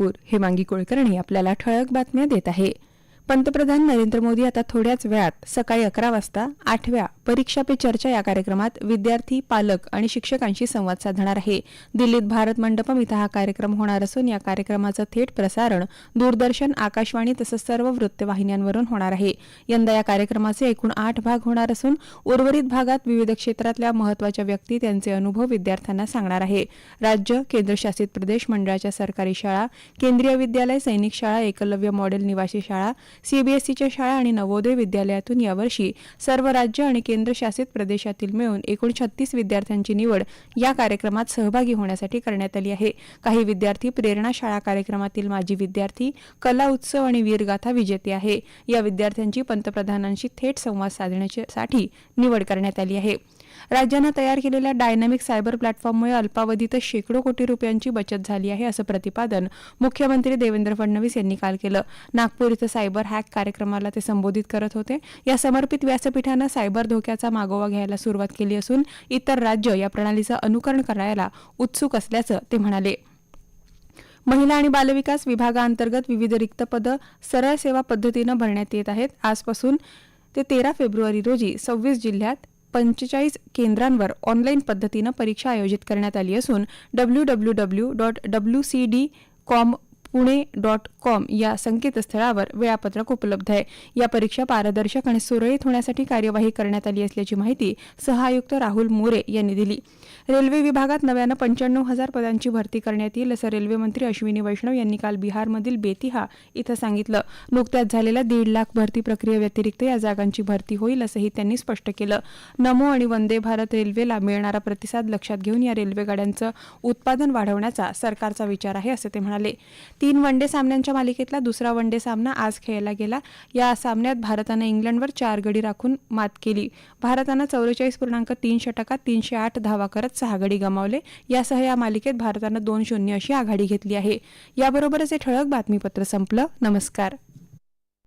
नागपूर हेमांगी कुलकर्णी आपल्याला ठळक बातम्या देत आहे. पंतप्रधान नरेंद्र मोदी आता थोड्याच वेळात सकाळी अकरा वाजता आठव्या परीक्षा पे चर्चा या कार्यक्रमात विद्यार्थी पालक आणि शिक्षकांशी संवाद साधणार आहे. दिल्लीत भारत मंडपम इथं हा कार्यक्रम होणार असून या कार्यक्रमाचं थेट प्रसारण दूरदर्शन आकाशवाणी तसंच सर्व वृत्तवाहिन्यांवरून होणार आहे. यंदा या कार्यक्रमाचे एकूण आठ भाग होणार असून उर्वरित भागात विविध क्षेत्रातल्या महत्त्वाच्या व्यक्ती त्यांचे अनुभव विद्यार्थ्यांना सांगणार आहे. राज्य केंद्रशासित प्रदेश मंडळाच्या सरकारी शाळा केंद्रीय विद्यालय सैनिक शाळा एकलव्य मॉडेल निवासी शाळा सीबीएसईच्या शाळा आणि नवोदय विद्यालयातून यावर्षी सर्व राज्य आणि केंद्र केंद्रशासित प्रदेशातील मिळून एकूण छत्तीस विद्यार्थ्यांची निवड या कार्यक्रमात सहभागी होण्यासाठी करण्यात आली आहे. काही विद्यार्थी प्रेरणा शाळा कार्यक्रमातील माजी विद्यार्थी कला उत्सव आणि वीरगाथा विजेते आहे. या विद्यार्थ्यांची पंतप्रधानांशी थेट संवाद साधण्यासाठी निवड करण्यात आली आहे. राज्यानं तयार केलेल्या डायनामिक सायबर प्लॅटफॉर्ममुळे अल्पावधीतच शेकडो कोटी रुपयांची बचत झाली आहे असं प्रतिपादन मुख्यमंत्री देवेंद्र फडणवीस यांनी काल केलं. नागपूर इथं सायबर हॅक कार्यक्रमाला ते संबोधित करत होते. या समर्पित व्यासपीठानं सायबर धोक्याचा मागोवा घ्यायला सुरुवात केली असून इतर राज्य या प्रणालीचं अनुकरण करायला उत्सुक असल्याचं ते म्हणाले. महिला आणि बालविकास विभागाअंतर्गत विविध रिक्त पदं सरळ सेवा पद्धतीनं भरण्यात येत आहेत. आजपासून ते तेरा फेब्रुवारी रोजी सव्वीस जिल्ह्यात पंचेचाळीस केंद्रांवर ऑनलाईन पद्धतीनं परीक्षा आयोजित करण्यात आली असून W W W dot W C D com Pune dot com या संकेतस्थळावर वेळापत्रक उपलब्ध आहे. या परीक्षा पारदर्शक आणि सुरळीत होण्यासाठी कार्यवाही करण्यात आली असल्याची माहिती सहआयुक्त राहुल मोरे यांनी दिली. रेल्वे विभागात नव्यानं पंच्याण्णव हजार पदांची भरती करण्यात येईल असं रेल्वे मंत्री अश्विनी वैष्णव यांनी काल बिहारमधील बेतिहा इथं सांगितलं. नुकत्याच झालेल्या दीड लाख भरती प्रक्रियेव्यतिरिक्त या जागांची भरती होईल असंही त्यांनी स्पष्ट केलं. नमो आणि वंदे भारत रेल्वेला मिळणारा प्रतिसाद लक्षात घेऊन या रेल्वेगाड्यांचं उत्पादन वाढवण्याचा सरकारचा विचार आहे असं ते म्हणाले. तीन वनडे सामन्यांच्या मालिकेतला दुसरा वनडे सामना आज खेळला गेला. या सामन्यात भारतानं इंग्लंडवर चार गडी राखून मात केली. भारतानं चौवेचाळीस पूर्णांक तीन षटकात तीनशे आठ धावा करत सहा गडी गमावले. यासह या मालिकेत भारतानं दोन शून्य अशी आघाडी घेतली आहे. याबरोबरच हे ठळक बातमीपत्र संपलं. नमस्कार.